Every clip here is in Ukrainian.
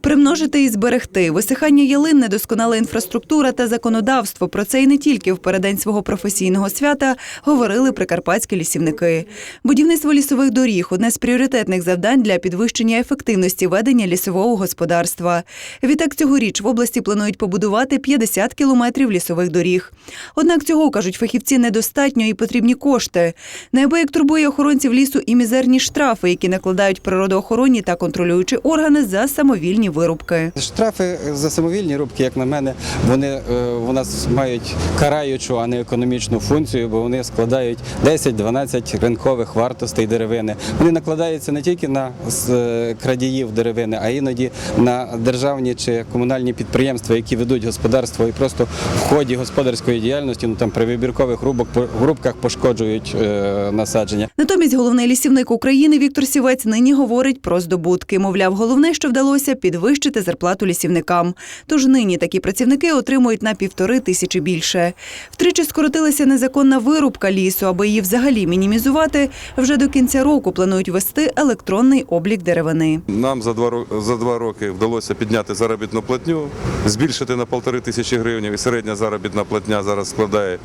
Примножити і зберегти висихання ялин, недосконала інфраструктура та законодавство. Про це і не тільки в переддень свого професійного свята говорили прикарпатські лісівники. Будівництво лісових доріг одне з пріоритетних завдань для підвищення ефективності ведення лісового господарства. Відтак цьогоріч в області планують побудувати 50 кілометрів лісових доріг. Однак цього кажуть фахівці недостатньо і потрібні кошти. Неабияк турбує охоронців лісу і мізерні штрафи, які накладають природоохоронні та контролюючі органи за самовільні вирубки. Штрафи за самовільні рубки, як на мене, вони е, у нас мають караючу, а не економічну функцію, бо вони складають 10-12 ринкових вартостей деревини. Вони накладаються не тільки на е, крадіїв деревини, а іноді на державні чи комунальні підприємства, які ведуть господарство і просто в ході господарської діяльності, ну там при вибіркових рубок рубках пошкоджують е, насадження. Натомість головний лісівник України Віктор Сівець нині говорить про здобутки. Мовляв, головне, що вдалося підвищити зарплату лісівникам. Тож нині такі працівники отримують на півтори тисячі більше. Втричі скоротилася незаконна вирубка лісу, аби її взагалі мінімізувати. Вже до кінця року планують вести електронний облік деревини. Нам за два, за два роки вдалося підняти заробітну платню, збільшити на полтори тисячі гривень. І середня заробітна платня зараз складає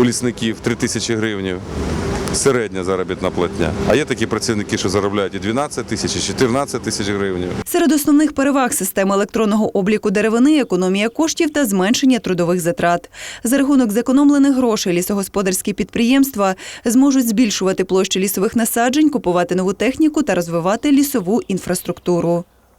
у лісників 3 тисячі гривень. Середня заробітна платня. А є такі працівники, що заробляють і 12 тисяч, і 14 тисяч гривень. Серед основних переваг системи електронного обліку деревини економія коштів та зменшення трудових затрат. За рахунок зекономлених грошей лісогосподарські підприємства зможуть збільшувати площі лісових насаджень, купувати нову техніку та розвивати лісову інфраструктуру.